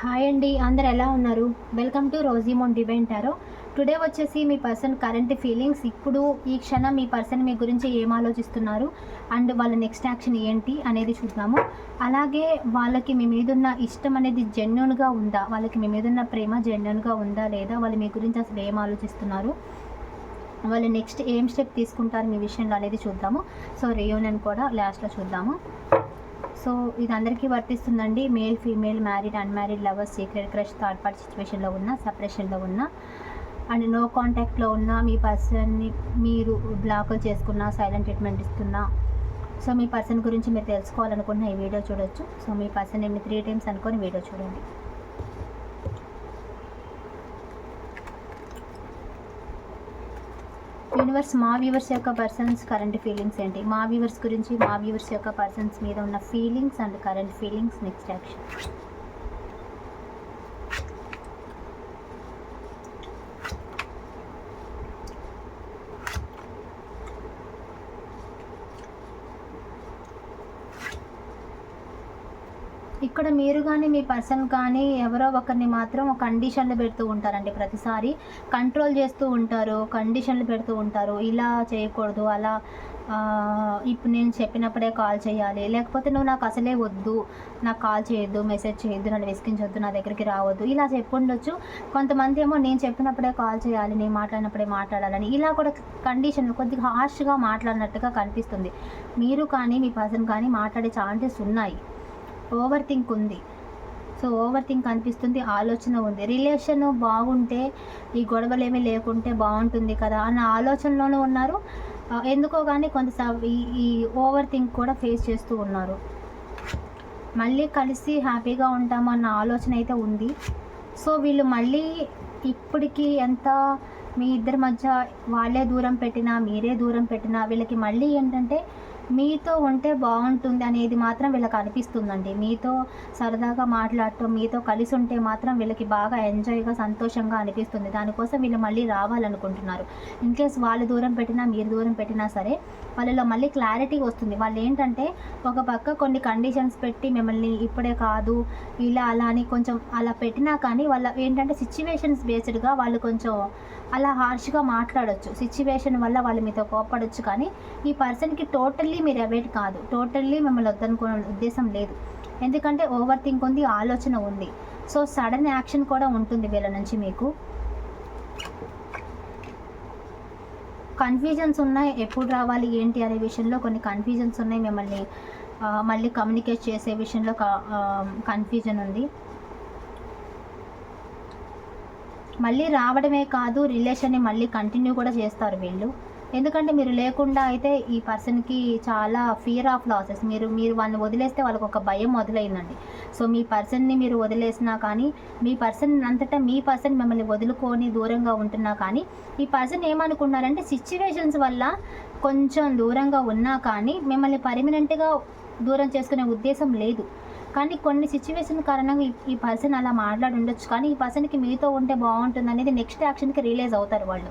Hi అండి అందరు ఎలా ఉన్నారు? Welcome to Rosymon divine tarot today వచ్చేసి మీ పర్సన్ కరెంట్ ఫీలింగ్స్ ఇప్పుడు ఈ క్షణం మీ పర్సన్ మీ గురించి ఏం ఆలోచిస్తున్నారు? అండ్ వాళ్ళ నెక్స్ట్ యాక్షన్ ఏంటి అనేది చూద్దాము. అలాగే వాళ్ళకి మీ మీదున్న ఇష్టం అనేది జెన్యున్గా ఉందా? వాళ్ళకి మీ మీదున్న ప్రేమ జెన్యున్గా ఉందా లేదా? వాళ్ళు మీ గురించి అసలు ఏం ఆలోచిస్తున్నారు? వాళ్ళు నెక్స్ట్ ఏం స్టెప్ తీసుకుంటారు మీ విషయంలో అనేది చూద్దాము. సో రియూనియన్ కూడా లాస్ట్లో చూద్దాము. సో ఇది అందరికీ వర్తిస్తుందండి. Male female married unmarried lovers secret crush third party సిచ్యువేషన్లో ఉన్న సపరేషన్లో ఉన్న. అండ్ నో కాంటాక్ట్లో ఉన్న మీ పర్సన్ని మీరు బ్లాక్ చేసుకున్న సైలెంట్ ట్రీట్మెంట్ ఇస్తున్నా. సో మీ పర్సన్ గురించి మీరు తెలుసుకోవాలనుకున్న ఈ వీడియో చూడొచ్చు. సో మీ పర్సన్ ఏమి త్రీ టైమ్స్ అనుకొని వీడియో చూడండి. వ్యూవర్స్ మా వ్యూవర్స్ యొక్క పర్సన్స్ కరెంట్ ఫీలింగ్స్ ఏంటి? మా వ్యూవర్స్ గురించి మా వ్యూవర్స్ యొక్క పర్సన్స్ మీద ఉన్న feelings and current feelings next action ఇక్కడ మీరు కానీ మీ పర్సన్ కానీ ఎవరో ఒకరిని మాత్రం కండిషన్లు పెడుతూ ఉంటారండి ప్రతిసారి. కంట్రోల్ చేస్తూ ఉంటారు కండిషన్లు పెడుతూ ఉంటారు. ఇలా చేయకూడదు అలా ఇప్పుడు నేను చెప్పినప్పుడే కాల్ చేయాలి. లేకపోతే నువ్వు నాకు అసలే వద్దు నాకు కాల్ చేయొద్దు మెసేజ్ చేయొద్దు నన్ను విసిగించొద్దు నా దగ్గరికి రావద్దు. ఇలా చెప్పుండొచ్చు. కొంతమంది ఏమో నేను చెప్పినప్పుడే కాల్ చేయాలి నేను మాట్లాడినప్పుడే మాట్లాడాలని. ఇలా కూడా కండిషన్ కొద్దిగా హార్ష్గా మాట్లాడినట్టుగా కనిపిస్తుంది. మీరు కానీ మీ పర్సన్ కానీ మాట్లాడే ఛాన్సెస్ ఉన్నాయి. ఓవర్ థింక్ ఉంది. సో ఓవర్ థింక్ అనిపిస్తుంది ఆలోచన ఉంది. రిలేషన్ బాగుంటే ఈ గొడవలు ఏమీ లేకుంటే బాగుంటుంది కదా అన్న ఆలోచనలోనే ఉన్నారు. ఎందుకో కానీ కొంత ఈ ఈ ఓవర్ థింక్ కూడా ఫేస్ చేస్తూ ఉన్నారు. మళ్ళీ కలిసి హ్యాపీగా ఉంటామన్న ఆలోచన అయితే ఉంది. సో వీళ్ళు మళ్ళీ ఇప్పటికి ఎంత మీ ఇద్దరి మధ్య వాళ్ళే దూరం పెట్టినా మీరే దూరం పెట్టినా వీళ్ళకి మళ్ళీ ఏంటంటే మీతో ఉంటే బాగుంటుంది అనేది మాత్రం వీళ్ళకి అనిపిస్తుందండి. మీతో సరదాగా మాట్లాడటం మీతో కలిసి ఉంటే మాత్రం వీళ్ళకి బాగా ఎంజాయ్గా సంతోషంగా అనిపిస్తుంది. దానికోసం వీళ్ళు మళ్ళీ రావాలనుకుంటున్నారు. ఇన్ కేస్ వాళ్ళు దూరం పెట్టినా మీరు దూరం పెట్టినా సరే వాళ్ళలో మళ్ళీ క్లారిటీ వస్తుంది. వాళ్ళు ఏంటంటే ఒక పక్క కొన్ని కండిషన్స్ పెట్టి మిమ్మల్ని ఇప్పుడే కాదు ఇలా అలా అని కొంచెం అలా పెట్టినా కానీ వాళ్ళ ఏంటంటే సిచ్యువేషన్స్ బేస్డ్గా వాళ్ళు కొంచెం అలా హార్ష్గా మాట్లాడొచ్చు. సిచ్యువేషన్ వల్ల వాళ్ళు మీతో కోపడొచ్చు కానీ ఈ పర్సన్కి టోటల్లీ మీరు అవేట్ కాదు. టోటల్లీ మిమ్మల్ని వద్దనుకునే ఉద్దేశం లేదు. ఎందుకంటే ఓవర్ థింక్ ఉంది ఆలోచన ఉంది. సో సడన్ యాక్షన్ కూడా ఉంటుంది వీళ్ళ నుంచి మీకు. కన్ఫ్యూజన్స్ ఉన్నాయి ఎప్పుడు రావాలి ఏంటి అనే విషయంలో కొన్ని కన్ఫ్యూజన్స్ ఉన్నాయి మిమ్మల్ని మళ్ళీ కమ్యూనికేట్ చేసే విషయంలో కన్ఫ్యూజన్ ఉంది. మళ్ళీ రావడమే కాదు రిలేషన్ని మళ్ళీ కంటిన్యూ కూడా చేస్తారు వీళ్ళు. ఎందుకంటే మీరు లేకుండా అయితే ఈ పర్సన్కి చాలా ఫియర్ ఆఫ్ లాసెస్. మీరు మీరు వాళ్ళని వదిలేస్తే వాళ్ళకి ఒక భయం మొదలైందండి. సో మీ పర్సన్ని మీరు వదిలేసినా కానీ మీ పర్సన్ అంతటా మీ పర్సన్ మిమ్మల్ని వదులుకొని దూరంగా ఉంటున్నా కానీ ఈ పర్సన్ ఏమనుకున్నారంటే సిచ్యువేషన్స్ వల్ల కొంచెం దూరంగా ఉన్నా కానీ మిమ్మల్ని పర్మనెంట్గా దూరం చేసుకునే ఉద్దేశం లేదు. కానీ కొన్ని సిచ్యువేషన్ కారణంగా ఈ- పర్సన్ అలా మాట్లాడి ఉండొచ్చు. కానీ ఈ పర్సన్కి మీతో ఉంటే బాగుంటుంది అనేది నెక్స్ట్ యాక్షన్కి రియలైజ్ అవుతారు వాళ్ళు.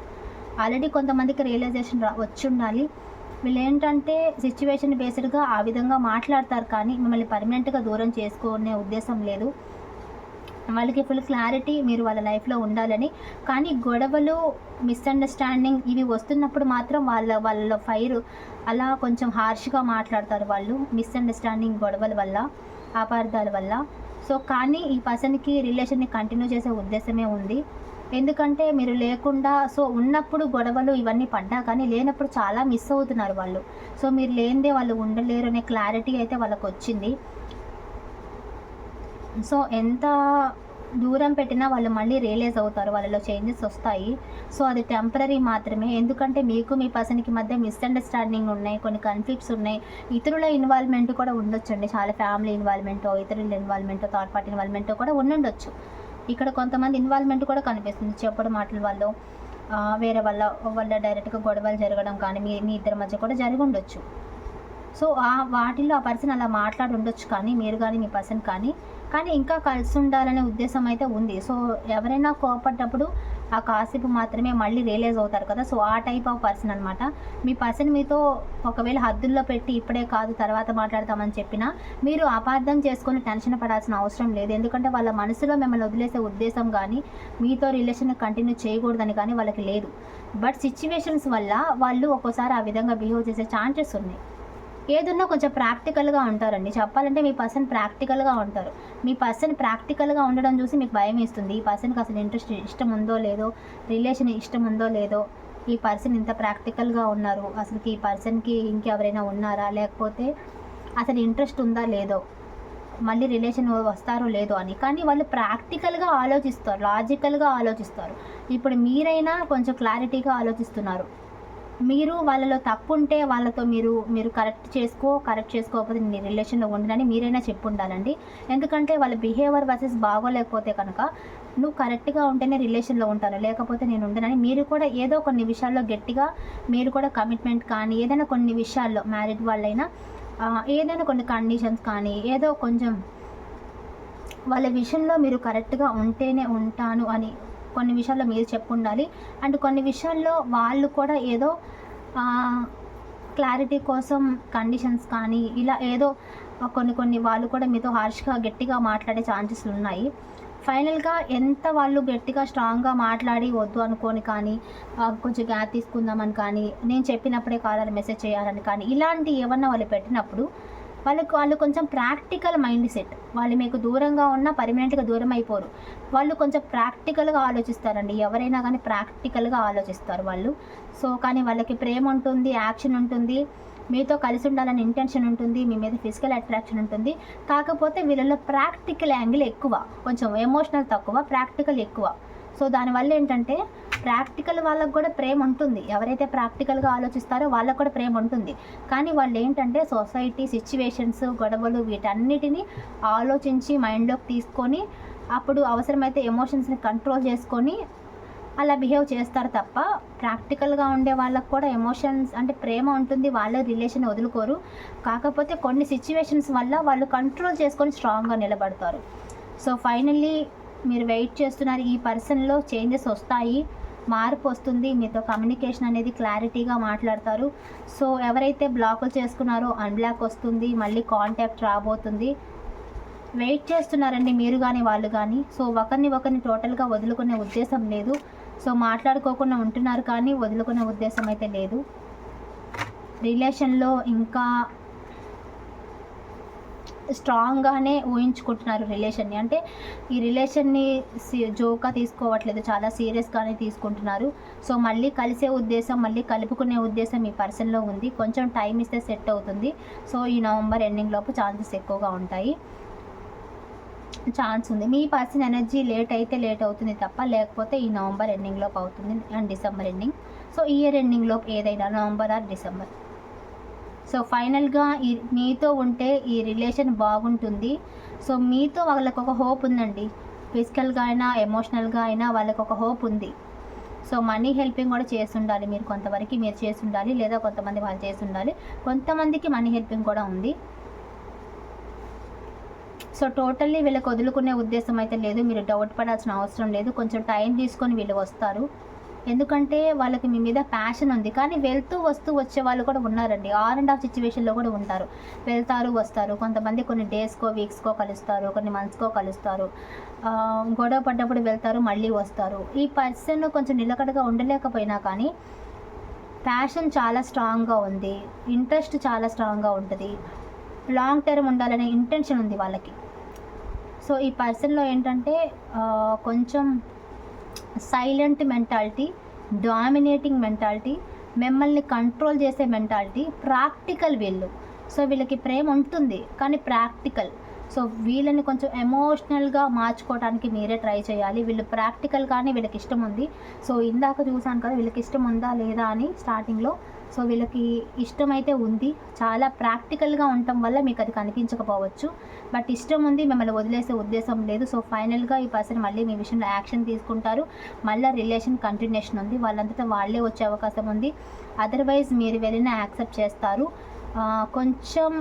ఆల్రెడీ కొంతమందికి రియలైజేషన్ రా వచ్చి ఉండాలి వీళ్ళు ఏంటంటే సిచ్యువేషన్ బేస్డ్గా ఆ విధంగా మాట్లాడతారు కానీ మిమ్మల్ని పర్మనెంట్గా దూరం చేసుకునే ఉద్దేశం లేదు. వాళ్ళకి ఫుల్ క్లారిటీ మీరు వాళ్ళ లైఫ్లో ఉండాలని. కానీ గొడవలు మిస్అండర్స్టాండింగ్ ఇవి వస్తున్నప్పుడు మాత్రం వాళ్ళ వాళ్ళ ఫైర్ అలా కొంచెం హార్ష్గా మాట్లాడతారు వాళ్ళు మిస్అండర్స్టాండింగ్ గొడవల వల్ల. అపార్థాల వల్ల. సో కానీ ఈ పర్సన్కి రిలేషన్ని కంటిన్యూ చేసే ఉద్దేశమే ఉంది. ఎందుకంటే మీరు లేకుండా సో ఉన్నప్పుడు గొడవలు ఇవన్నీ పడ్డా కానీ లేనప్పుడు చాలా మిస్ అవుతున్నారు వాళ్ళు. సో మీరు లేనిదే వాళ్ళు ఉండలేరు అనే క్లారిటీ అయితే వాళ్ళకు వచ్చింది సో ఎంత దూరం పెట్టినా వాళ్ళు మళ్ళీ రియలైజ్ అవుతారు వాళ్ళలో చేంజెస్ వస్తాయి. సో అది టెంపరీ మాత్రమే. ఎందుకంటే మీకు మీ పర్సన్కి మధ్య మిస్అండర్స్టాండింగ్ ఉన్నాయి కొన్ని కన్ఫ్లిక్ట్స్ ఉన్నాయి. ఇతరుల ఇన్వాల్వ్మెంట్ కూడా ఉండొచ్చండి. చాలా ఫ్యామిలీ ఇన్వాల్వ్మెంటో ఇతరుల ఇన్వాల్వ్మెంటో థర్డ్ పార్టీ ఇన్వాల్వ్మెంటో కూడా ఉండుండొచ్చు. ఇక్కడ కొంతమంది ఇన్వాల్వ్మెంట్ కూడా కనిపిస్తుంది. చెప్పడం మాటల వల్ల వేరే వాళ్ళ వాళ్ళ డైరెక్ట్గా గొడవలు జరగడం కానీ మీ మీ ఇద్దరి మధ్య కూడా జరిగి ఉండొచ్చు. సో ఆ వాటిల్లో ఆ పర్సన్ అలా మాట్లాడి ఉండొచ్చు కానీ మీరు కానీ మీ పర్సన్ కానీ. కానీ ఇంకా కలిసి ఉండాలనే ఉద్దేశం అయితే ఉంది. సో ఎవరైనా కోపడ్డప్పుడు ఆ కాసేపు మాత్రమే మళ్ళీ రియలైజ్ అవుతారు కదా. సో ఆ టైప్ ఆఫ్ పర్సన్ అనమాట మీ పర్సన్ మీతో ఒకవేళ హద్దుల్లో పెట్టి ఇప్పుడే కాదు తర్వాత మాట్లాడతామని చెప్పినా మీరు అపార్థం చేసుకొని టెన్షన్ పడాల్సిన అవసరం లేదు. ఎందుకంటే వాళ్ళ మనసులో మిమ్మల్ని వదిలేసే ఉద్దేశం కానీ మీతో రిలేషన్ కంటిన్యూ చేయకూడదని కానీ వాళ్ళకి లేదు. బట్ సిచ్యువేషన్స్ వల్ల వాళ్ళు ఒక్కోసారి ఆ విధంగా బిహేవ్ చేసే ఛాన్సెస్ ఉన్నాయి. ఏదున్నా కొంచెం ప్రాక్టికల్గా ఉంటారండి. చెప్పాలంటే మీ పర్సన్ ప్రాక్టికల్గా ఉంటారు. మీ పర్సన్ ప్రాక్టికల్గా ఉండడం చూసి మీకు భయం వేస్తుంది. ఈ పర్సన్కి అసలు ఇంట్రెస్ట్ ఇష్టం ఉందో లేదో రిలేషన్ ఇష్టం ఉందో లేదో ఈ పర్సన్ ఇంత ప్రాక్టికల్గా ఉన్నారు. అసలుకి ఈ పర్సన్కి ఇంకెవరైనా ఉన్నారా? లేకపోతే అసలు ఇంట్రెస్ట్ ఉందా లేదో? మళ్ళీ రిలేషన్ వస్తారో లేదో అని. కానీ వాళ్ళు ప్రాక్టికల్గా ఆలోచిస్తారు. లాజికల్గా ఆలోచిస్తారు. ఇప్పుడు మీరైనా కొంచెం క్లారిటీగా ఆలోచిస్తున్నారు. మీరు వాళ్ళలో తప్పు ఉంటే వాళ్ళతో మీరు మీరు కరెక్ట్ చేసుకో కరెక్ట్ చేసుకోకపోతే నీ రిలేషన్లో ఉండనని మీరైనా చెప్పు ఉండాలండి ఎందుకంటే వాళ్ళ బిహేవియర్ వర్సెస్ బాగోలేకపోతే కనుక నువ్వు కరెక్ట్గా ఉంటేనే రిలేషన్లో ఉంటాను లేకపోతే నేను ఉండనని మీరు కూడా ఏదో కొన్ని విషయాల్లో గట్టిగా మీరు కూడా కమిట్మెంట్ కానీ ఏదైనా కొన్ని విషయాల్లో మ్యారీడ్ వాళ్ళైనా ఏదైనా కొన్ని కండిషన్స్ కానీ ఏదో కొంచెం వాళ్ళ విషయంలో మీరు కరెక్ట్గా ఉంటేనే ఉంటాను అని కొన్ని విషయాల్లో మీరు చెప్పు ఉండాలి అండ్ కొన్ని విషయాల్లో వాళ్ళు కూడా ఏదో క్లారిటీ కోసం కండిషన్స్ కానీ ఇలా ఏదో కొన్ని కొన్ని వాళ్ళు కూడా మీతో హార్ష్గా గట్టిగా మాట్లాడే ఛాన్సెస్ ఉన్నాయి. ఫైనల్గా ఎంత వాళ్ళు గట్టిగా స్ట్రాంగ్గా మాట్లాడి వద్దు అనుకొని కానీ కొంచెం గ్యాప్ తీసుకుందామని కానీ నేను చెప్పినప్పుడే కాదని మెసేజ్ చేయాలని కానీ ఇలాంటి ఏమన్నా వాళ్ళు పెట్టినప్పుడు వాళ్ళకు వాళ్ళు కొంచెం ప్రాక్టికల్ మైండ్ సెట్. వాళ్ళు మీకు దూరంగా ఉన్నా పర్మనెంట్గా దూరం అయిపోరు. వాళ్ళు కొంచెం ప్రాక్టికల్గా ఆలోచిస్తారండి. ఎవరైనా కానీ ప్రాక్టికల్గా ఆలోచిస్తారు వాళ్ళు. సో కానీ వాళ్ళకి ప్రేమ ఉంటుంది యాక్షన్ ఉంటుంది మీతో కలిసి ఉండాలని ఇంటెన్షన్ ఉంటుంది మీ మీద ఫిజికల్ అట్రాక్షన్ ఉంటుంది. కాకపోతే వీళ్ళలో ప్రాక్టికల్ యాంగిల్ ఎక్కువ. కొంచెం ఎమోషనల్ తక్కువ ప్రాక్టికల్ ఎక్కువ. సో దానివల్ల ఏంటంటే ప్రాక్టికల్ వాళ్ళకు కూడా ప్రేమ ఉంటుంది. ఎవరైతే ప్రాక్టికల్గా ఆలోచిస్తారో వాళ్ళకు కూడా ప్రేమ ఉంటుంది. కానీ వాళ్ళు ఏంటంటే సొసైటీ సిచ్యువేషన్స్ గొడవలు వీటన్నిటిని ఆలోచించి మైండ్లోకి తీసుకొని అప్పుడు అవసరమైతే ఎమోషన్స్ని కంట్రోల్ చేసుకొని అలా బిహేవ్ చేస్తారు తప్ప ప్రాక్టికల్గా ఉండే వాళ్ళకు కూడా ఎమోషన్స్ అంటే ప్రేమ ఉంటుంది. వాళ్ళ రిలేషన్ వదులుకోరు. కాకపోతే కొన్ని సిచ్యువేషన్స్ వల్ల వాళ్ళు కంట్రోల్ చేసుకొని స్ట్రాంగ్గా నిలబడతారు. సో ఫైనల్లీ మీరు వెయిట్ చేస్తున్నారు ఈ పర్సన్లో చేంజెస్ వస్తాయి మార్పు వస్తుంది మీతో కమ్యూనికేషన్ అనేది క్లారిటీగా మాట్లాడతారు. సో ఎవరైతే బ్లాకులు చేసుకున్నారో అన్బ్లాక్ వస్తుంది మళ్ళీ కాంటాక్ట్ రాబోతుంది. వెయిట్ చేస్తున్నారండి మీరు కానీ వాళ్ళు కానీ సో ఒకరిని ఒకరిని టోటల్గా వదులుకునే ఉద్దేశం లేదు. సో మాట్లాడుకోకుండా ఉంటున్నారు కానీ వదులుకునే ఉద్దేశం అయితే లేదు. రిలేషన్లో ఇంకా స్ట్రాంగ్గానే ఊహించుకుంటున్నారు రిలేషన్ని. అంటే ఈ రిలేషన్ని జోక్గా తీసుకోవట్లేదు. చాలా సీరియస్గానే తీసుకుంటున్నారు. సో మళ్ళీ కలిసే ఉద్దేశం మళ్ళీ కలుపుకునే ఉద్దేశం ఈ పర్సన్లో ఉంది. కొంచెం టైం ఇస్తే సెట్ అవుతుంది. సో ఈ నవంబర్ ఎండింగ్ లోపు ఛాన్సెస్ ఎక్కువగా ఉంటాయి. ఛాన్స్ ఉంది. మీ పర్సన్ ఎనర్జీ లేట్ అయితే లేట్ అవుతుంది తప్ప లేకపోతే ఈ నవంబర్ ఎండింగ్ లోపు అవుతుంది. And December ending. So year ending లోపు ఏదైనా నవంబర్ ఆర్ డిసెంబర్. సో ఫైనల్గా ఈ మీతో ఉంటే ఈ రిలేషన్ బాగుంటుంది. సో మీతో వాళ్ళకు ఒక హోప్ ఉందండి. ఫిజికల్గా అయినా ఎమోషనల్గా అయినా వాళ్ళకు ఒక హోప్ ఉంది. సో మనీ హెల్పింగ్ కూడా చేసి ఉండాలి మీరు. కొంతవరకు మీరు చేసి ఉండాలి లేదా కొంతమంది వాళ్ళు చేసి ఉండాలి కొంతమందికి మనీ హెల్పింగ్ కూడా ఉంది. సో టోటల్లీ వీళ్ళకి వదులుకునే ఉద్దేశం అయితే లేదు. మీరు డౌట్ పడాల్సిన అవసరం లేదు. కొంచెం టైం తీసుకొని వీళ్ళు వస్తారు. ఎందుకంటే వాళ్ళకి మీ మీద ప్యాషన్ ఉంది. కానీ వెళ్తూ వస్తూ వచ్చే వాళ్ళు కూడా ఉన్నారండి. ఆన్ అండ్ ఆఫ్ సిచ్యువేషన్లో కూడా ఉంటారు. వెళ్తారు వస్తారు. కొంతమంది కొన్ని డేస్కో వీక్స్కో కలుస్తారు. కొన్ని మంత్స్కో కలుస్తారు. గొడవ పడ్డప్పుడు వెళ్తారు మళ్ళీ వస్తారు. ఈ పర్సన్ కొంచెం నిలకడగా ఉండలేకపోయినా కానీ ప్యాషన్ చాలా స్ట్రాంగ్గా ఉంది. ఇంట్రెస్ట్ చాలా స్ట్రాంగ్గా ఉంటుంది. లాంగ్ టర్మ్ ఉండాలనే ఇంటెన్షన్ ఉంది వాళ్ళకి. సో ఈ పర్సన్లో ఏంటంటే కొంచెం సైలెంట్ మెంటాలిటీ డామినేటింగ్ మెంటాలిటీ మిమ్మల్ని కంట్రోల్ చేసే మెంటాలిటీ ప్రాక్టికల్ వీళ్ళు. సో వీళ్ళకి ప్రేమ ఉంటుంది కానీ ప్రాక్టికల్. సో వీళ్ళని కొంచెం ఎమోషనల్గా మార్చుకోవడానికి మీరే ట్రై చేయాలి. వీళ్ళు ప్రాక్టికల్ కానీ వీళ్ళకి ఇష్టం ఉంది. సో ఇందాక చూసాను కదా వీళ్ళకి ఇష్టం ఉందా లేదా అని స్టార్టింగ్లో సో వీళ్ళకి ఇష్టమైతే ఉంది. చాలా ప్రాక్టికల్గా ఉండటం వల్ల మీకు అది కనిపించకపోవచ్చు. బట్ ఇష్టం ఉంది మిమ్మల్ని వదిలేసే ఉద్దేశం లేదు. సో ఫైనల్గా ఈ పర్సన్ మళ్ళీ మీ విషయంలో యాక్షన్ తీసుకుంటారు. మళ్ళీ రిలేషన్ కంటిన్యూషన్ ఉంది. వాళ్ళంతటా వాళ్ళే వచ్చే అవకాశం ఉంది. అదర్వైజ్ మీరు వెళ్ళినా యాక్సెప్ట్ చేస్తారు. కొంచెం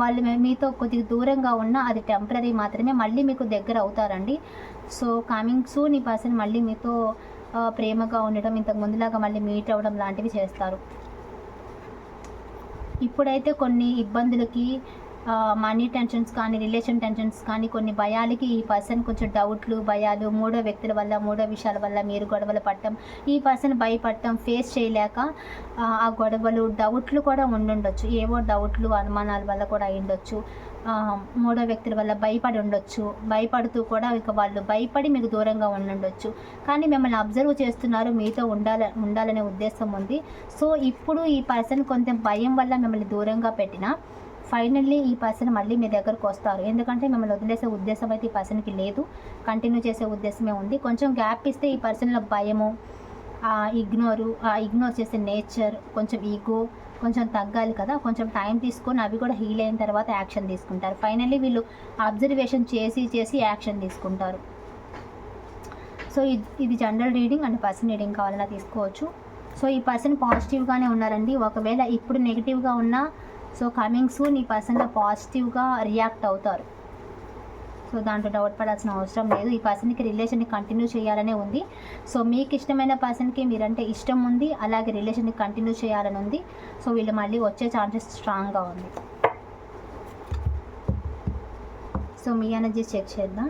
వాళ్ళు మీతో కొద్దిగా దూరంగా ఉన్నా అది టెంపరీ మాత్రమే. మళ్ళీ మీకు దగ్గర అవుతారండి. సో కమింగ్ సూన్ ఈ పర్సన్ మళ్ళీ మీతో ప్రేమగా ఉండటం ఇంతకు ముందులాగా మళ్ళీ మీట్ అవ్వడం లాంటివి చేస్తారు. ఇప్పుడైతే కొన్ని ఇబ్బందులకి మనీ టెన్షన్స్ కానీ రిలేషన్ టెన్షన్స్ కానీ కొన్ని భయాలకి ఈ పర్సన్ కొంచెం డౌట్లు భయాలు మూడో వ్యక్తుల వల్ల మూడో విషయాల వల్ల మీరు గొడవలు పడటం ఈ పర్సన్ భయపడటం ఫేస్ చేయలేక ఆ, గొడవలు డౌట్లు కూడా ఉండుండొచ్చు. ఏవో డౌట్లు అనుమానాల వల్ల కూడా అయ్యుండొచ్చు. మూడో వ్యక్తుల వల్ల భయపడి ఉండొచ్చు. భయపడుతూ కూడా ఇక వాళ్ళు భయపడి మీకు దూరంగా ఉండుండొచ్చు. కానీ మిమ్మల్ని అబ్జర్వ్ చేస్తున్నారు మీతో ఉండాల ఉండాలనే ఉద్దేశం ఉంది. సో ఇప్పుడు ఈ పర్సన్ కొంచెం భయం వల్ల మిమ్మల్ని దూరంగా పెట్టినా ఫైనల్లీ ఈ పర్సన్ మళ్ళీ మీ దగ్గరకు వస్తారు. ఎందుకంటే మిమ్మల్ని వదిలేసే ఉద్దేశం అయితే ఈ పర్సన్కి లేదు. కంటిన్యూ చేసే ఉద్దేశమే ఉంది. కొంచెం గ్యాప్ ఇస్తే ఈ పర్సన్లో భయము ఆ ఇగ్నోరు ఆ ఇగ్నోర్ చేసే నేచర్ కొంచెం ఈగో కొంచెం తగ్గాలి కదా కొంచెం టైం తీసుకొని అవి కూడా హీల్ అయిన తర్వాత యాక్షన్ తీసుకుంటారు. ఫైనల్లీ వీళ్ళు అబ్జర్వేషన్ చేసి చేసి యాక్షన్ తీసుకుంటారు. సో ఇది ఇది general reading and person reading కావాలన్నా తీసుకోవచ్చు. సో ఈ పర్సన్ పాజిటివ్గానే ఉన్నారండి. ఒకవేళ ఇప్పుడు నెగిటివ్గా ఉన్నా సో కమింగ్ సూన్ ఈ పర్సన్లో పాజిటివ్గా రియాక్ట్ అవుతారు. సో దాంట్లో డౌట్ పడాల్సిన అవసరం లేదు. ఈ పర్సన్కి రిలేషన్ని కంటిన్యూ చేయాలనే ఉంది. సో మీకు ఇష్టమైన పర్సన్కి మీరంటే ఇష్టం ఉంది. అలాగే రిలేషన్ని కంటిన్యూ చేయాలని ఉంది. సో వీళ్ళు మళ్ళీ వచ్చే ఛాన్సెస్ స్ట్రాంగ్గా ఉంది. సో మీ ఎనర్జీ చెక్ చేద్దాం.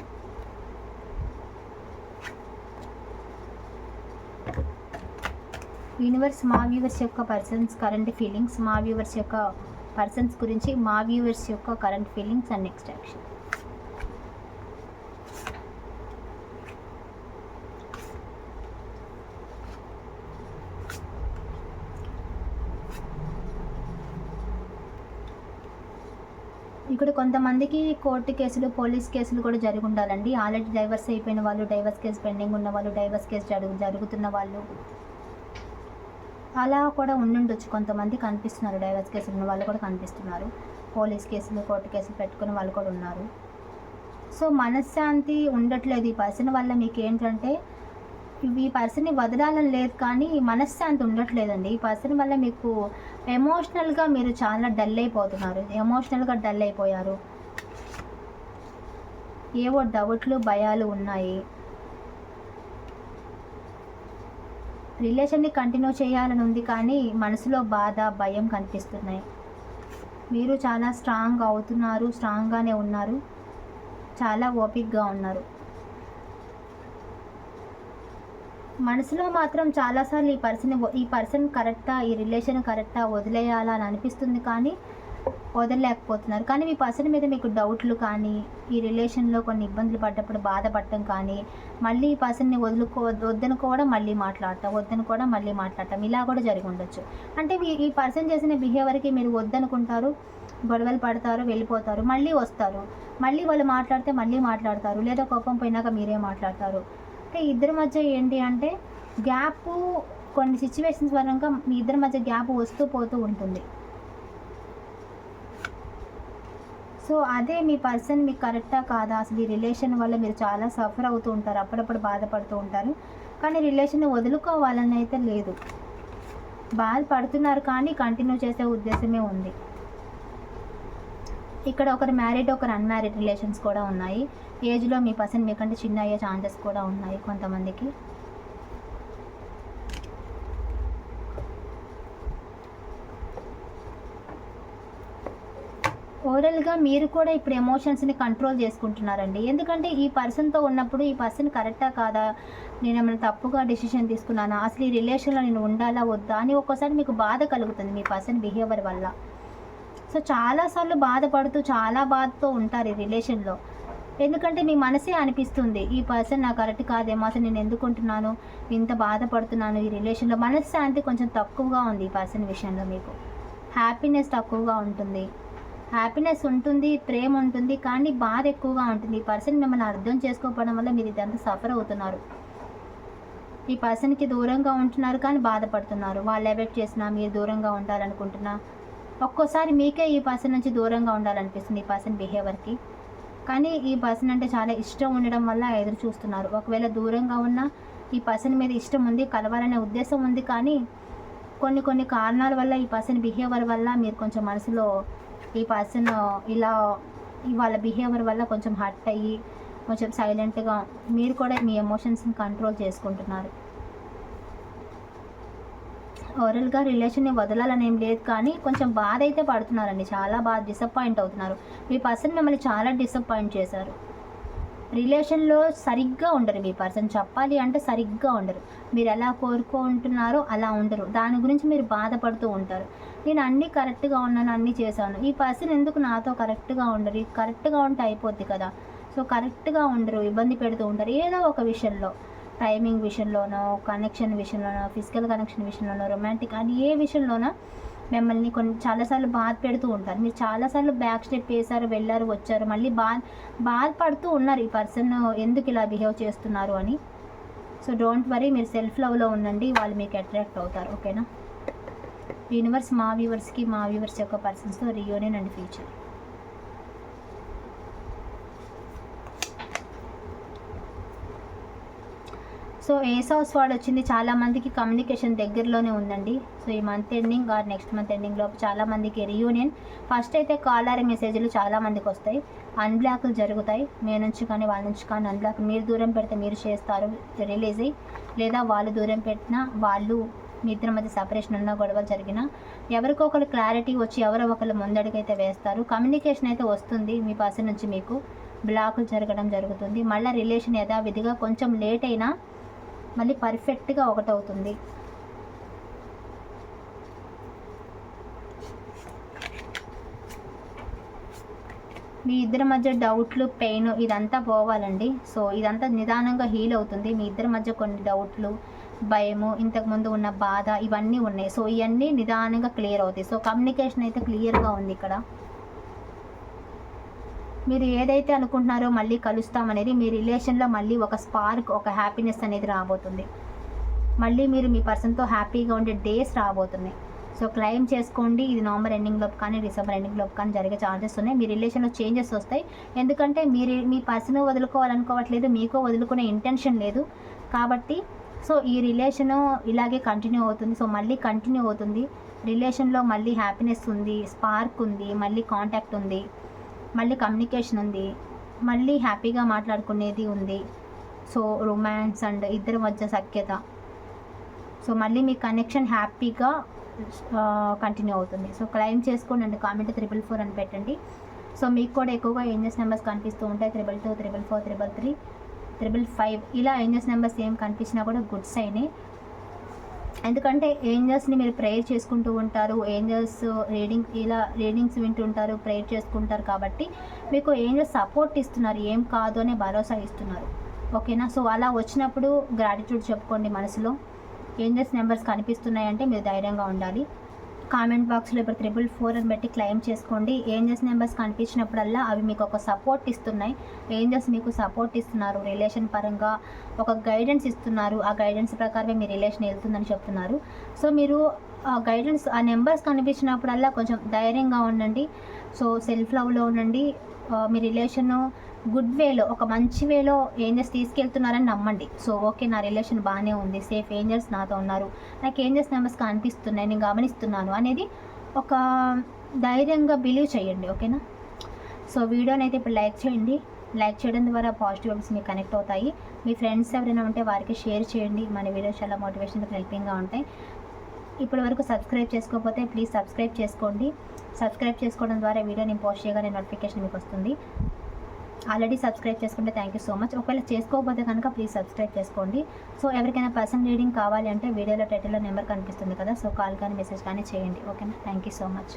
యూనివర్స్ మా వ్యూవర్స్ యొక్క పర్సన్స్ కరెంట్ ఫీలింగ్స్ మా వ్యూవర్స్ యొక్క పర్సన్స్ గురించి మా వ్యూవర్స్ యొక్క current feelings and next action ఇక్కడ కొంతమందికి కోర్టు కేసులు పోలీస్ కేసులు కూడా జరిగి ఉండాలండి ఆల్రెడీ డైవర్స్ అయిపోయిన వాళ్ళు డైవర్స్ కేసు పెండింగ్ ఉన్న వాళ్ళు డైవర్స్ కేసు జరుగు జరుగుతున్న వాళ్ళు. అలా కూడా ఉండుండొచ్చు. కొంతమంది కనిపిస్తున్నారు డైవర్స్ కేసులు ఉన్న వాళ్ళు కూడా కనిపిస్తున్నారు. పోలీస్ కేసులు కోర్టు కేసులు పెట్టుకున్న వాళ్ళు కూడా ఉన్నారు. సో మనశ్శాంతి ఉండట్లేదు ఈ పర్సన్ వల్ల. మీకు ఏంటంటే ఈ పర్సన్ని వదలాలని లేదు కానీ మనశ్శాంతి ఉండట్లేదండి. ఈ పర్సన్ వల్ల మీకు ఎమోషనల్గా మీరు చాలా డల్ అయిపోతున్నారు. ఎమోషనల్గా డల్ అయిపోయారు. ఏవో డౌట్లు భయాలు ఉన్నాయి. రిలేషన్ని కంటిన్యూ చేయాలని ఉంది కానీ మనసులో బాధ భయం కనిపిస్తున్నాయి. మీరు చాలా స్ట్రాంగ్ అవుతున్నారు స్ట్రాంగ్గానే ఉన్నారు. చాలా ఓపిక్గా ఉన్నారు. మనసులో మాత్రం చాలాసార్లు ఈ పర్సన్ ఈ పర్సన్ కరెక్టా ఈ రిలేషన్ కరెక్టా వదిలేయాలా అని అనిపిస్తుంది కానీ వదలలేకపోతున్నారు. కానీ మీ పర్సన్ మీద మీకు డౌట్లు కానీ ఈ రిలేషన్లో కొన్ని ఇబ్బందులు పడ్డప్పుడు బాధపడటం కానీ మళ్ళీ ఈ పర్సన్ని వదులుకో వద్దనుకోవడం మళ్ళీ మాట్లాడటం కూడా మళ్ళీ మాట్లాడటం ఇలా కూడా జరిగి ఉండొచ్చు. అంటే మీ ఈ పర్సన్ చేసిన బిహేవియర్కి మీరు వద్దనుకుంటారు గొడవలు పడతారు వెళ్ళిపోతారు మళ్ళీ వస్తారు. మళ్ళీ వాళ్ళు మాట్లాడితే మళ్ళీ మాట్లాడతారు. లేదా కోపం పోయినాక మీరే మాట్లాడతారు. ఇద్దరి మధ్య ఏంటి అంటే గ్యాప్ కొన్ని సిచ్యువేషన్స్ పరంగా మీ ఇద్దరి మధ్య గ్యాప్ వస్తూ పోతూ ఉంటుంది. సో అదే మీ పర్సన్ మీకు కరెక్టా కాదా? అసలు ఈ రిలేషన్ వల్ల మీరు చాలా సఫర్ అవుతూ ఉంటారు. అప్పుడప్పుడు బాధపడుతూ ఉంటారు. కానీ రిలేషన్ వదులుకోవాలని అయితే లేదు. బాధపడుతున్నారు కానీ కంటిన్యూ చేసే ఉద్దేశమే ఉంది. ఇక్కడ ఒకరు మ్యారీడ్ ఒకరు అన్మ్యారీడ్ రిలేషన్స్ కూడా ఉన్నాయి. ఏజ్లో మీ పర్సన్ మీకంటే చిన్న అయ్యే ఛాన్సెస్ కూడా ఉన్నాయి కొంతమందికి. ఓవరాల్గా మీరు కూడా ఇప్పుడు ఎమోషన్స్ని కంట్రోల్ చేసుకుంటున్నారండి. ఎందుకంటే ఈ పర్సన్తో ఉన్నప్పుడు ఈ పర్సన్ కరెక్టా కాదా? నేను ఏమైనా తప్పుగా డిసిషన్ తీసుకున్నానా? అసలు ఈ రిలేషన్లో నేను ఉండాలా వద్దా? అని ఒక్కోసారి మీకు బాధ కలుగుతుంది మీ పర్సన్ బిహేవియర్ వల్ల. సో చాలాసార్లు బాధపడుతూ చాలా బాధతో ఉంటారు ఈ రిలేషన్లో ఎందుకంటే మీ మనసే అనిపిస్తుంది ఈ పర్సన్ నాకు కరెక్ట్ కాదేమో అసలు నేను ఎందుకుంటున్నాను ఇంత బాధపడుతున్నాను ఈ రిలేషన్లో మనశ్శాంతి కొంచెం తక్కువగా ఉంది ఈ పర్సన్ విషయంలో మీకు. హ్యాపీనెస్ తక్కువగా ఉంటుంది. హ్యాపీనెస్ ఉంటుంది ప్రేమ ఉంటుంది కానీ బాధ ఎక్కువగా ఉంటుంది. ఈ పర్సన్ మిమ్మల్ని అర్థం చేసుకోకపోవడం వల్ల మీరు ఇదంతా సఫర్ అవుతున్నారు. ఈ పర్సన్కి దూరంగా ఉంటున్నారు కానీ బాధపడుతున్నారు. వాళ్ళు ఎఫెక్ట్ చేసినా మీరు దూరంగా ఉండాలనుకుంటున్నా ఒక్కోసారి మీకే ఈ పర్సన్ నుంచి దూరంగా ఉండాలనిపిస్తుంది ఈ పర్సన్ బిహేవియర్కి కానీ ఈ పర్సన్ అంటే చాలా ఇష్టం ఉండడం వల్ల ఎదురు చూస్తున్నారు. ఒకవేళ దూరంగా ఉన్న ఈ పర్సన్ మీద ఇష్టం ఉంది కలవాలనే ఉద్దేశం ఉంది కానీ కొన్ని కొన్ని కారణాల వల్ల ఈ పర్సన్ బిహేవియర్ వల్ల మీరు కొంచెం మనసులో ఈ పర్సన్ ఇలా వాళ్ళ బిహేవియర్ వల్ల కొంచెం హర్ట్ అయ్యి కొంచెం సైలెంట్గా మీరు కూడా మీ ఎమోషన్స్ని కంట్రోల్ చేసుకుంటున్నారు. ఓవరాల్గా రిలేషన్ని వదలాలని ఏం లేదు కానీ కొంచెం బాధ అయితే పడుతున్నారండి. చాలా బాగా డిసప్పాయింట్ అవుతున్నారు. మీ పర్సన్ మిమ్మల్ని చాలా డిసప్పాయింట్ చేశారు. రిలేషన్లో సరిగ్గా ఉండరు మీ పర్సన్. చెప్పాలి అంటే సరిగ్గా ఉండరు. మీరు ఎలా కోరుకుంటున్నారో అలా ఉండరు. దాని గురించి మీరు బాధపడుతూ ఉంటారు. నేను అన్నీ కరెక్ట్గా ఉన్నాను అన్నీ చేశాను. ఈ పర్సన్ ఎందుకు నాతో కరెక్ట్గా ఉండరు? కరెక్ట్గా ఉంటే అయిపోద్ది కదా. సో కరెక్ట్గా ఉండరు ఇబ్బంది పెడుతూ ఉంటారు. ఏదో ఒక విషయంలో. టైమింగ్ విషయంలోనో కనెక్షన్ విషయంలోనో ఫిజికల్ కనెక్షన్ విషయంలోనో రొమాంటిక్ అని ఏ విషయంలోనో మిమ్మల్ని కొన్ని చాలాసార్లు బాధ పెడుతూ ఉంటారు. మీరు చాలాసార్లు బ్యాక్ స్టెప్ వేశారు వెళ్ళారు వచ్చారు మళ్ళీ బా బాధపడుతూ ఉన్నారు ఈ పర్సన్ ఎందుకు ఇలా బిహేవ్ చేస్తున్నారు అని. సో డోంట్ వరీ మీరు సెల్ఫ్ లవ్లో ఉండండి వాళ్ళు మీకు అట్రాక్ట్ అవుతారు ఓకేనా యూనివర్స్ మా వ్యూవర్స్కి మా వ్యూవర్స్ యొక్క పర్సన్స్తో రియూనియన్ అండ్ ఫ్యూచర్ సో ఏ హౌస్ వాడు వచ్చింది చాలామందికి కమ్యూనికేషన్ దగ్గరలోనే ఉందండి. సో ఈ month ending or next month ఎండింగ్లో లోపు చాలామందికి రియూనియన్ ఫస్ట్ అయితే కాలర్ మెసేజ్లు చాలామందికి వస్తాయి. అన్బ్లాక్లు జరుగుతాయి. మీ నుంచి కానీ వాళ్ళ నుంచి కానీ అన్బ్లాక్ మీరు దూరం పెడితే మీరు చేస్తారు రిలీజ్ అయ్యి. లేదా వాళ్ళు దూరం పెట్టినా వాళ్ళు మీ ఇద్దరి మధ్య సపరేషన్ ఉన్న గొడవలు జరిగినా ఎవరికొకరు క్లారిటీ వచ్చి ఎవరో ఒకరు ముందడుగైతే వేస్తారు. కమ్యూనికేషన్ అయితే వస్తుంది మీ పర్సన్ నుంచి మీకు. బ్లాకులు జరగడం జరుగుతుంది. మళ్ళీ రిలేషన్ యథావిధిగా కొంచెం లేట్ అయినా మళ్ళీ పర్ఫెక్ట్గా ఒకటవుతుంది. మీ ఇద్దరి మధ్య డౌట్లు పెయిన్ ఇదంతా పోవాలండి. సో ఇదంతా నిదానంగా హీల్ అవుతుంది. మీ ఇద్దరి మధ్య కొన్ని డౌట్లు భయము ఇంతకుముందు ఉన్న బాధ ఇవన్నీ ఉన్నాయి. సో ఇవన్నీ నిదానంగా క్లియర్ అవుతాయి. సో కమ్యూనికేషన్ అయితే క్లియర్గా ఉంది ఇక్కడ. మీరు ఏదైతే అనుకుంటున్నారో మళ్ళీ కలుస్తామనేది మీ రిలేషన్లో మళ్ళీ ఒక స్పార్క్ ఒక హ్యాపీనెస్ అనేది రాబోతుంది. మళ్ళీ మీరు మీ పర్సన్తో హ్యాపీగా ఉండే డేస్ రాబోతున్నాయి. సో క్లెయిమ్ చేసుకోండి. ఇది నవంబర్ ఎండింగ్లోపు కానీ డిసెంబర్ ఎండింగ్లోపు కానీ జరిగే ఛాన్సెస్ ఉన్నాయి. మీ రిలేషన్లో చేంజెస్ వస్తాయి. ఎందుకంటే మీరు మీ పర్సన్ వదులుకోవాలనుకోవట్లేదు. మీకు వదులుకునే ఇంటెన్షన్ లేదు. కాబట్టి సో ఈ రిలేషను ఇలాగే కంటిన్యూ అవుతుంది. సో మళ్ళీ కంటిన్యూ అవుతుంది. రిలేషన్లో మళ్ళీ హ్యాపీనెస్ ఉంది స్పార్క్ ఉంది మళ్ళీ కాంటాక్ట్ ఉంది. మళ్ళీ కమ్యూనికేషన్ ఉంది. మళ్ళీ హ్యాపీగా మాట్లాడుకునేది ఉంది. సో రొమాన్స్ అండ్ ఇద్దరి మధ్య సఖ్యత. సో మళ్ళీ మీ కనెక్షన్ హ్యాపీగా కంటిన్యూ అవుతుంది. సో క్లైమ్ చేసుకోండి అండి. కామెంట్ త్రిబుల్ ఫోర్ అని పెట్టండి. సో మీకు కూడా ఎక్కువగా ఏంజెస్ నెంబర్స్ కనిపిస్తూ ఉంటాయి. Triple two triple four triple three triple five ఇలా ఏంజెస్ నెంబర్స్ ఏం కనిపించినా కూడా గుడ్ సైనే ఎందుకంటే ఏంజల్స్ని మీరు ప్రేయర్ చేసుకుంటూ ఉంటారు ఏంజల్స్ రీడింగ్ ఇలా రీడింగ్స్ వింటుంటారు ప్రేయర్ చేసుకుంటారు కాబట్టి మీకు ఏంజల్స్ సపోర్ట్ ఇస్తున్నారు ఏం కాదు అనే భరోసా ఇస్తున్నారు. ఓకేనా? సో అలా వచ్చినప్పుడు గ్రాటిట్యూడ్ చెప్పుకోండి మనసులో. ఏంజల్స్ నెంబర్స్ కనిపిస్తున్నాయంటే మీరు ధైర్యంగా ఉండాలి. కామెంట్ బాక్స్లో ఇప్పుడు త్రిబుల్ ఫోర్ అని బట్టి క్లెయిమ్ చేసుకోండి. ఏంజెస్ నెంబర్స్ కనిపించినప్పుడల్లా అవి మీకు ఒక సపోర్ట్ ఇస్తున్నాయి. ఏంజెస్ మీకు సపోర్ట్ ఇస్తున్నారు. రిలేషన్ పరంగా ఒక గైడెన్స్ ఇస్తున్నారు. ఆ గైడెన్స్ ప్రకారమే మీ రిలేషన్ వెళ్తుందని చెప్తున్నారు. సో మీరు ఆ గైడెన్స్ ఆ నెంబర్స్ కనిపించినప్పుడల్లా కొంచెం ధైర్యంగా ఉండండి. సో సెల్ఫ్ లవ్లో ఉండండి. మీ రిలేషన్ గుడ్ వేలో ఒక మంచి వేలో ఏంజల్స్ తీసుకెళ్తున్నారని నమ్మండి. సో ఓకే నా రిలేషన్ బాగానే ఉంది. సేఫ్ ఏంజల్స్ నాతో ఉన్నారు. నాకు ఏంజల్స్ నెంబర్స్ కనిపిస్తున్నాయి నేను గమనిస్తున్నాను అనేది ఒక ధైర్యంగా బిలీవ్ చేయండి ఓకేనా? సో వీడియోని అయితే ఇప్పుడు లైక్ చేయండి. లైక్ చేయడం ద్వారా పాజిటివ్ వైబ్స్ మీకు కనెక్ట్ అవుతాయి. మీ ఫ్రెండ్స్ ఎవరైనా ఉంటే వారికి షేర్ చేయండి. మన వీడియోస్ చాలా మోటివేషన్ హెల్పింగ్గా ఉంటాయి. ఇప్పటి వరకు సబ్స్క్రైబ్ చేసుకోకపోతే ప్లీజ్ సబ్స్క్రైబ్ చేసుకోండి. సబ్స్క్రైబ్ చేసుకోవడం ద్వారా వీడియో నేను పోస్ట్ చేయగానే నోటిఫికేషన్ మీకు వస్తుంది. ఆల్రెడీ సబ్స్క్రైబ్ చేసుకుంటే థ్యాంక్ యూ సో మచ్ ఒకవేళ చేసుకోకపోతే కనుక ప్లీజ్ సబ్స్క్రైబ్ చేసుకోండి. సో ఎవరికైనా పర్సన్ రీడింగ్ కావాలి అంటే వీడియోలో టైటిల్లో నెంబర్ కనిపిస్తుంది కదా సో కాల్ కానీ మెసేజ్ కానీ చేయండి. ఓకేనా థ్యాంక్ యూ సో మచ్